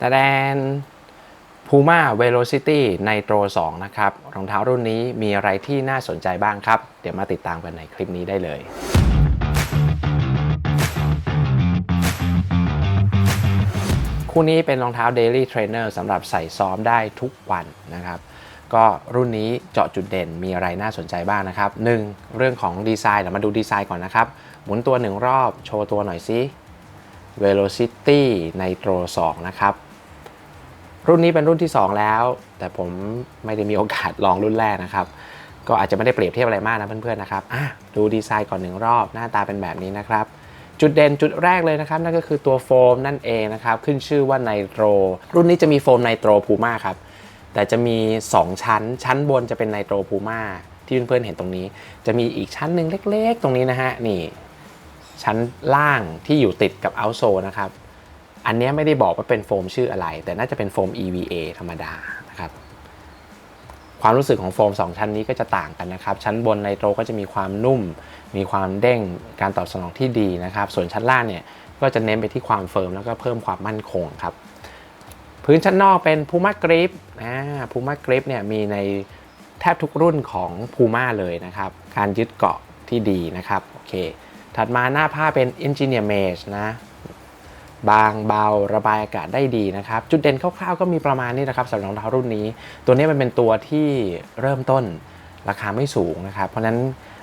แต่แดน Puma Velocity Nitro 2 นะครับ รองเท้ารุ่นนี้มีอะไรที่น่าสนใจบ้างครับ เดี๋ยวมาติดตามกันในคลิปนี้ได้เลยคู่นี้เป็นรองเท้า Daily Trainer สำหรับใส่ซ้อมได้ทุกวันนะครับ ก็รุ่นนี้เจาะจุดเด่นมีอะไรน่าสนใจบ้างนะครับ 1. เรื่องของดีไซน์เดี๋ยวมาดูดีไซน์ก่อนนะครับ หมุนตัว 1 รอบ โชว์ตัวหน่อยซิ Velocity Nitro 2 นะครับ รุ่นนี้เป็นรุ่นที่ 2 แล้ว แต่ผมไม่ได้มีโอกาสลองรุ่นแรกนะครับ ก็อาจจะไม่ได้เปรียบเทียบอะไรมากนะเพื่อนๆนะครับอะดูดีไซน์ก่อนหนึ่งรอบหน้าตาเป็นแบบนี้นะครับ จุดเด่นจุดแรกเลยนะครับ นั่นก็คือตัวโฟมนั่นเองนะครับ ขึ้นชื่อว่าไนโตรรุ่นนี้จะมีโฟมไนโตรพูม่าครับแต่จะมี 2 ชั้น ชั้นบนจะเป็นไนโตรพูม่าที่เพื่อนๆเห็นตรงนี้ จะมีอีกชั้นหนึ่งเล็ก ๆ ตรงนี้นะฮะนี่ชั้นล่างที่อยู่ติดกับเอาโซนะครับ อันนี้ไม่ได้บอกว่าเป็นโฟมชื่ออะไร แต่น่าจะเป็นโฟม EVA ธรรมดานะครับความรู้สึกของโฟม 2 ชั้นนี้ก็จะต่างกันนะครับ ชั้นบนไนโตรก็จะมีความนุ่ม มีความเด้ง การตอบสนองที่ดีนะครับ ส่วนชั้นล่างเนี่ยก็จะเน้นไปที่ความเฟิร์มแล้วก็เพิ่มความมั่นคงครับ พื้นชั้นนอกเป็น Puma Grip อ่า Puma Grip เนี่ยมีในแทบทุกรุ่นของ Puma เลยนะครับ การยึดเกาะที่ดีนะครับ โอเค ถัดมาหน้าผ้าเป็น Engineer Mesh นะ บางเบาระบายอากาศได้ดีนะครับ จุดเด่นคร่าวๆก็มีประมาณนี้นะครับสำหรับรองเท้ารุ่นนี้ ตัวนี้มันเป็นตัวที่เริ่มต้นราคาไม่สูงนะครับ เพราะนั้น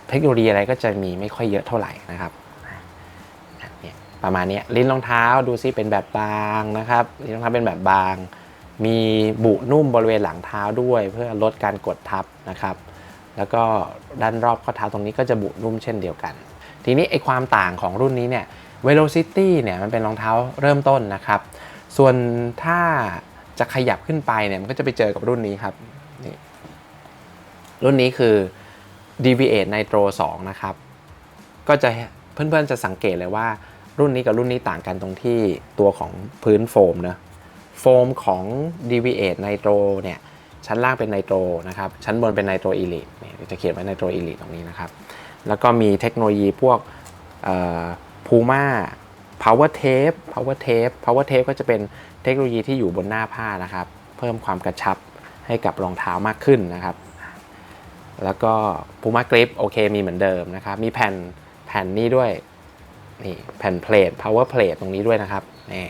เทคโนโลยีอะไรก็จะมีไม่ค่อยเยอะเท่าไหร่นะครับประมาณนี้ลิ้นรองเท้าดูซิเป็นแบบบางนะครับลิ้นรองเท้าเป็นแบบบาง มีบุนุ่มบริเวณหลังเท้าด้วยเพื่อลดการกดทับนะครับ แล้วก็ด้านรอบข้อเท้าตรงนี้ก็จะบุนุ่มเช่นเดียวกัน ทีนี้ไอความต่างของรุ่นนี้เนี่ย Velocity เนี่ยมันเป็นรองเท้าเริ่มต้นนะครับ ส่วนถ้าจะขยับขึ้นไปเนี่ยมันก็จะไปเจอกับรุ่นนี้ครับนี่รุ่นนี้คือ Deviate Nitro 2 นะครับ ก็จะเพื่อนๆจะสังเกตเลยว่ารุ่นนี้กับรุ่นนี้ต่างกันตรงที่ตัวของพื้นโฟมเนะโฟมของ Deviate Nitro เนี่ยชั้นล่างเป็นไนโตรนะครับ ชั้นบนเป็นไนโตรอีลิทจะเขียนไว้ไนโตรอีลิทตรงนี้นะครับ แล้วก็มีเทคโนโลยีพวก พูม่า power tape power tape power tape ก็จะเป็นเทคโนโลยีที่อยู่บนหน้าผ้านะครับ เพิ่มความกระชับให้กับรองเท้ามากขึ้นนะครับ แล้วก็ Puma Grip โอเคมีเหมือนเดิมนะครับ มีแผ่นแผ่นนี้ด้วยนี่แผ่นเพลท power plate ตรงนี้ด้วยนะครับนี่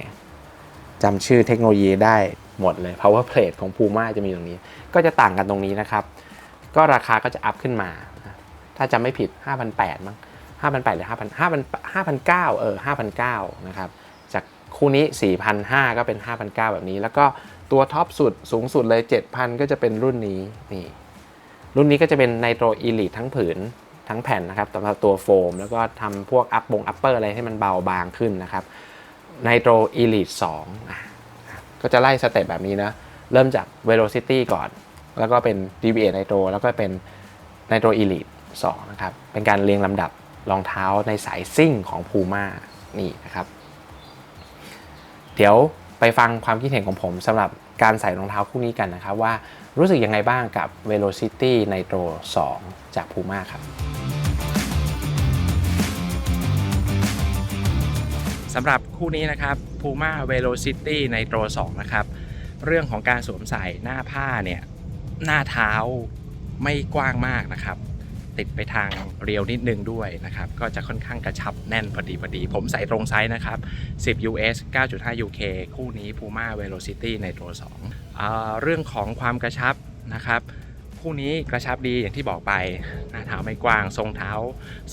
จำชื่อเทคโนโลยีได้หมดเลย power plate ของ Puma จะมีตรงนี้ ก็จะต่างกันตรงนี้นะครับ ก็ราคาก็จะอัพขึ้นมา ถ้าจำไม่ผิด 5,800มั้ง 5,800หรือ5,000 5,000 5,900เออ5,900นะครับจากคู่นี้ 4,500 ก็เป็น 5,900 แบบนี้ แล้วก็ตัวท็อปสุดสูงสุดเลย 7,000 ก็จะเป็นรุ่นนี้นี่รุ่นนี้ก็จะเป็นไนโตรอีลิททั้งผืนทั้งแผ่นนะครับสำหรับตัวโฟม แล้วก็ทำพวกอัพบงอัปเปอร์อะไรให้มันเบาบางขึ้นนะครับไนโตรอีลิท2ก็จะไล่สเต็ปแบบนี้นะเริ่มจาก Velocity ก่อน แล้วก็เป็น DVA Nitro แล้วก็เป็น Nitro Elite 2นะครับ เป็นการเรียงลำดับ รองเท้าในสายซิ่งของ Puma นี่นะครับ เดี๋ยวไปฟังความคิดเห็นของผมสำหรับการใส่รองเท้าคู่นี้กันนะครับ ว่ารู้สึกยังไงบ้างกับ Velocity Nitro 2 จาก Puma ครับสำหรับคู่นี้นะครับ Puma Velocity Nitro 2 นะครับ เรื่องของการสวมใส่หน้าผ้าเนี่ย หน้าเท้าไม่กว้างมากนะครับ ติดไปทางเรียวนิดนึงด้วยนะครับ ก็จะค่อนข้างกระชับแน่นพอดีพอดี ผมใส่ตรงไซส์นะครับ 10 US 9.5 UK คู่นี้ Puma Velocity Nitro 2อ่าเรื่องของความกระชับนะครับ คู่นี้กระชับดีอย่างที่บอกไปหน้าเท้าไม่กว้าง ทรงเท้า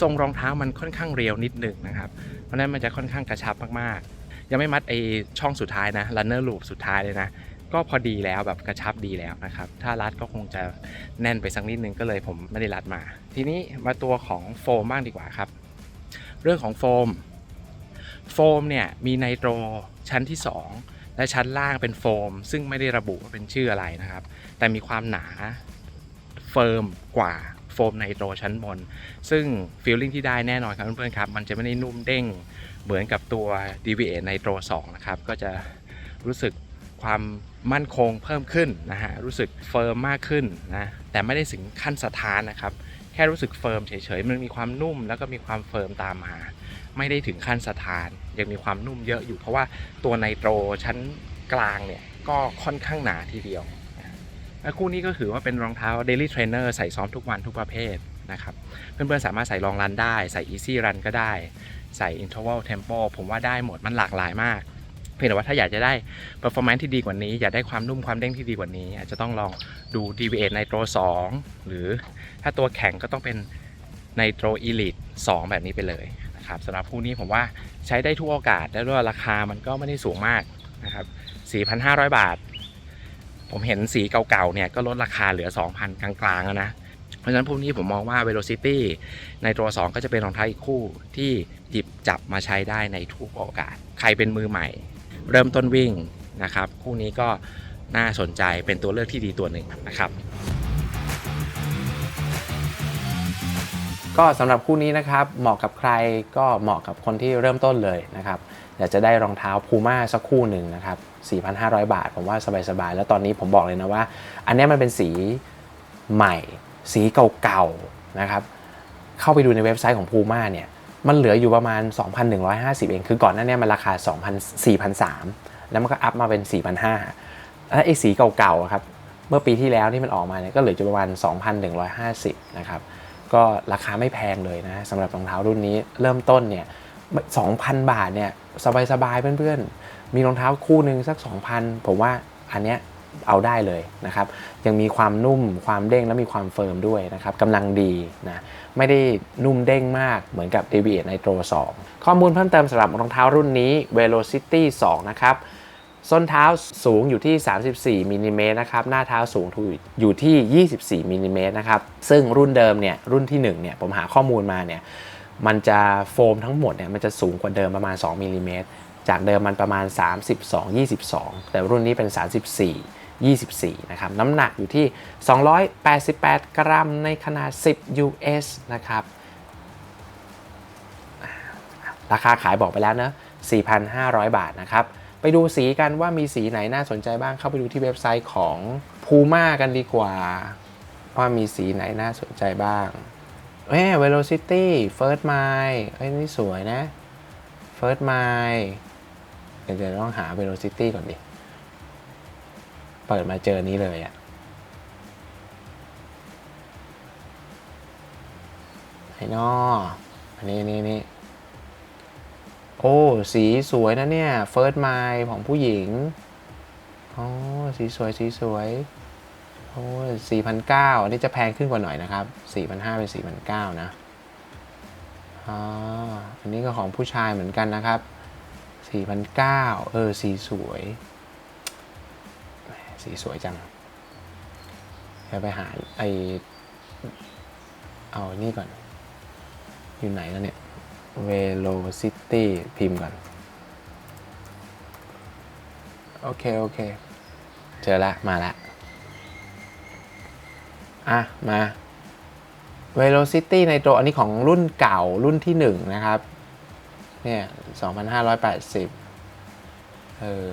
ทรงรองเท้ามันค่อนข้างเรียวนิดหนึ่งนะครับ เพราะฉะนั้นมันจะค่อนข้างกระชับมากๆ ยังไม่มัดไอช่องสุดท้ายนะ runner loop สุดท้ายเลยนะ ก็พอดีแล้วแบบกระชับดีแล้วนะครับ ถ้ารัดก็คงจะแน่นไปสักนิดนึงก็เลยผมไม่ได้รัดมา ทีนี้มาตัวของโฟมบ้างดีกว่าครับ เรื่องของโฟม โฟมเนี่ยมีไนโตรชั้นที่ 2 และชั้นล่างเป็นโฟม ซึ่งไม่ได้ระบุว่าเป็นชื่ออะไรนะครับ แต่มีความหนาเฟิร์มกว่าโฟมไนโตรชั้นบน ซึ่งฟีลลิ่งที่ได้แน่นอนครับเพื่อนๆครับ มันจะไม่ได้นุ่มเด้งเหมือนกับตัว DVA Nitro 2นะครับ ก็จะรู้สึก ความมั่นคงเพิ่มขึ้นนะฮะรู้สึกเฟิร์มมากขึ้นนะแต่ไม่ได้ถึงขั้นสถานนะครับ แค่รู้สึกเฟิร์มเฉยๆมันมีความนุ่มแล้วก็มีความเฟิร์มตามมา ไม่ได้ถึงขั้นสถาน ยังมีความนุ่มเยอะอยู่เพราะว่าตัวไนโตรชั้นกลางเนี่ยก็ค่อนข้างหนาทีเดียวและคู่นี้ก็ถือว่าเป็นรองเท้า Daily Trainer ใส่ซ้อมทุกวันทุกประเภทนะครับเพื่อนๆสามารถใส่ลองรันได้ ใส่ Easy Run ก็ได้ใส่ Interval Tempo ผมว่าได้หมดมันหลากหลายมาก เพียงแต่ว่าถ้าอยากจะได้ performance ที่ดีกว่านี้ อยากได้ความนุ่มความเด้งที่ดีกว่านี้ อาจจะต้องลองดู DV8 Nitro 2 หรือถ้าตัวแข็งก็ต้องเป็น Nitro Elite 2 แบบนี้ไปเลยนะครับสำหรับคู่นี้ผมว่าใช้ได้ทุกโอกาสและด้วยราคามันก็ไม่ได้สูงมากนะครับ 4,500 บาท ผมเห็นสีเก่าๆเนี่ยก็ลดราคาเหลือ 2,000 กลางๆแล้วนะเพราะฉะนั้นพวกนี้ผมมองว่า Velocity ในตัว 2 ก็จะเป็นรองเท้าอีกคู่ที่หยิบจับมาใช้ได้ในทุกโอกาส ใครเป็นมือใหม่ เริ่มต้นวิ่งนะครับ คู่นี้ก็น่าสนใจเป็นตัวเลือกที่ดีตัวหนึ่งนะครับ ก็สำหรับคู่นี้นะครับเหมาะกับใครก็เหมาะกับคนที่เริ่มต้นเลยนะครับอยากจะได้รองเท้าพูม่าสักคู่หนึ่งนะครับ 4,500 บาท ผมว่าสบายๆ แล้วตอนนี้ผมบอกเลยนะว่า อันนี้มันเป็นสีใหม่ สีเก่าๆนะครับ เข้าไปดูในเว็บไซต์ของพูม่าเนี่ย มันเหลืออยู่ประมาณ 2,150 เอง คือก่อนหน้านี้มันราคา 2,000 4,300แล้วมันก็อัพมาเป็น 4,500แล้วไอ้สีเก่าๆครับ เมื่อปีที่แล้วที่มันออกมาเนี่ยก็เหลืออยู่ประมาณ 2,150 นะครับ ก็ราคาไม่แพงเลยนะสำหรับรองเท้ารุ่นนี้เริ่มต้นเนี่ย 2,000 บาทเนี่ยสบายๆเพื่อนๆ มีรองเท้าคู่หนึ่งสัก 2,000 ผมว่าอันเนี้ย เอาได้เลยนะครับ ยังมีความนุ่มความเด้งและมีความเฟิร์มด้วยนะครับกำลังดีนะไม่ได้นุ่มเด้งมากเหมือนกับ d v 8 Nitro 2 ข้อมูลเพิ่มเติมสำหรับรองเท้ารุ่นนี้ Velocity 2 นะครับส้นเท้าสูงอยู่ที่ 34มิลลิเมตรนะครับ หน้าเท้าสูงอยู่ที่ 24มิลลิเมตรนะครับ ซึ่งรุ่นเดิมเนี่ย รุ่นที่1เนี่ย ผมหาข้อมูลมาเนี่ย มันจะโฟมทั้งหมดเนี่ย มันจะสูงกว่าเดิมประมาณ2มิลลิเมตร จากเดิมมันประมาณ 32 22 แต่รุ่นนี้เป็น 34 24นะครับน้ำหนักอยู่ที่ 288 กรัมในขนาด 10 US นะครับราคาขายบอกไปแล้วเนะ4,500 บาทนะครับไปดูสีกันว่ามีสีไหนน่าสนใจบ้างเข้าไปดูที่เว็บไซต์ของ Puma กันดีกว่า ว่ามีสีไหนน่าสนใจบ้างเอ้ Velocity First Mile เอ้ยนี่สวยนะ First Mile เดี๋ยวต้องหา Velocity ก่อนดิ เปิดมาเจอนี้เลยอะไอ้นออันนี้นี่นี่โอ้ สีสวยนะเนี่ย First Mile ของผู้หญิงโอ้สีสวยสีสวยโอ้สี่พันเก้าอันนี้จะแพงขึ้นกว่าหน่อยนะครับสี่พันห้าเป็นสี่พันเก้านะอ๋ออันนี้ก็ของผู้ชายเหมือนกันนะครับสี่พันเก้าเออสีสวย สีสวยจังเดี๋ยวไปหาไอเอานี่ก่อน อยู่ไหนแล้วเนี่ย Velocity พิมพ์ก่อน โอเค โอเค เจอละ มาละ อะ มา Velocity ในตัวอันนี้ของรุ่นเก่ารุ่นที่ 1 นะครับ เนี่ย 2,580 เออ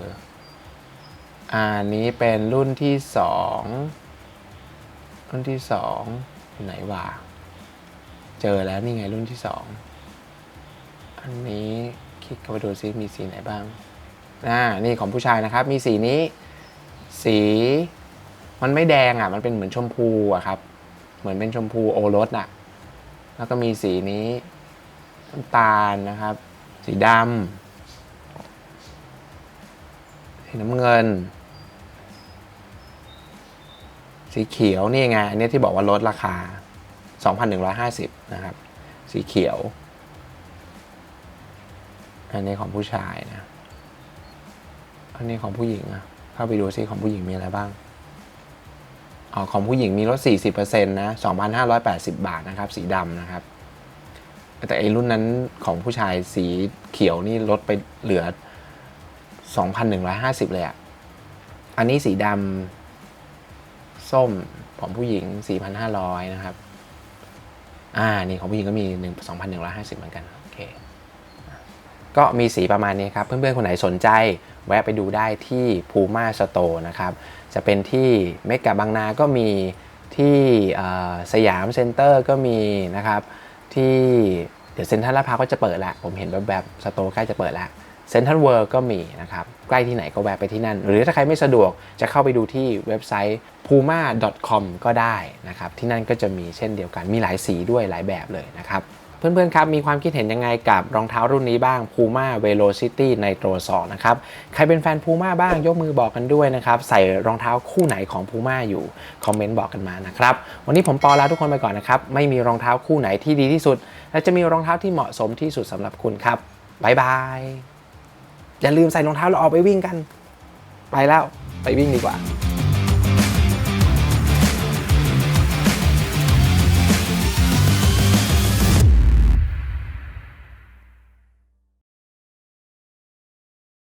อันนี้เป็นรุ่นที่2รุ่นที่2ไหนวะเจอแล้วนี่ไงรุ่นที่2อันนี้คลิกเข้าไปดูซิมีสีไหนบ้างอ่านี่ของผู้ชายนะครับ มีสีนี้ สีมันไม่แดงอะ มันเป็นเหมือนชมพูอะครับ เหมือนเป็นชมพูโอรสอะ แล้วก็มีสีนี้น้ำตาลนะครับ สีดำสีน้ำเงิน สีเขียวนี่ไงอันนี้ที่บอกว่าลดราคา 2,150 นะครับ สีเขียว อันนี้ของผู้ชายนะ อันนี้ของผู้หญิงอะเข้าไปดูซิของผู้หญิงมีอะไรบ้างอ๋อของผู้หญิงมีลด 40%นะ 2,580 บาทนะครับ สีดำนะครับ แต่ไอรุ่นนั้นของผู้ชายสีเขียวนี่ลดไปเหลือ 2,150 เลยอะอันนี้สีดำ ส้มของผู้หญิง 4,500 นะครับ อ่า นี่ของผู้หญิงก็มี 1 2,150 เหมือนกัน โอเค ก็มีสีประมาณนี้ครับ เพื่อนๆ คนไหนสนใจ แวะไปดูได้ที่ Puma Store นะครับ จะเป็นที่เมกะบางนา ก็มี ที่สยามเซ็นเตอร์ก็มีนะครับ ที่เดี๋ยวเซ็นทรัลลาดพร้าวก็จะเปิดละ ผมเห็นแบบแบบสโตร์ใกล้จะเปิดละ เซ็นทรัลเวิร์ก็มีนะครับ ใกล้ที่ไหนก็แวะไปที่นั่น หรือถ้าใครไม่สะดวกจะเข้าไปดูที่เว็บไซต์ puma.com ก็ได้นะครับ ที่นั่นก็จะมีเช่นเดียวกันมีหลายสีด้วยหลายแบบเลยนะครับ เพื่อนๆครับ มีความคิดเห็นยังไงกับรองเท้ารุ่นนี้บ้าง Puma Velocity Nitro 2นะครับ ใครเป็นแฟน Puma บ้างยกมือบอกกันด้วยนะครับ ใส่รองเท้าคู่ไหนของ Puma อยู่ คอมเมนต์บอกกันมานะครับ วันนี้ผมปอลาทุกคนไปก่อนนะครับ ไม่มีรองเท้าคู่ไหนที่ดีที่สุด และจะมีรองเท้าที่เหมาะสมที่สุดสำหรับคุณครับบ๊ายบาย อย่าลืมใส่รองเท้าแล้วออกไปวิ่งกัน ไปแล้วไปวิ่งดีกว่า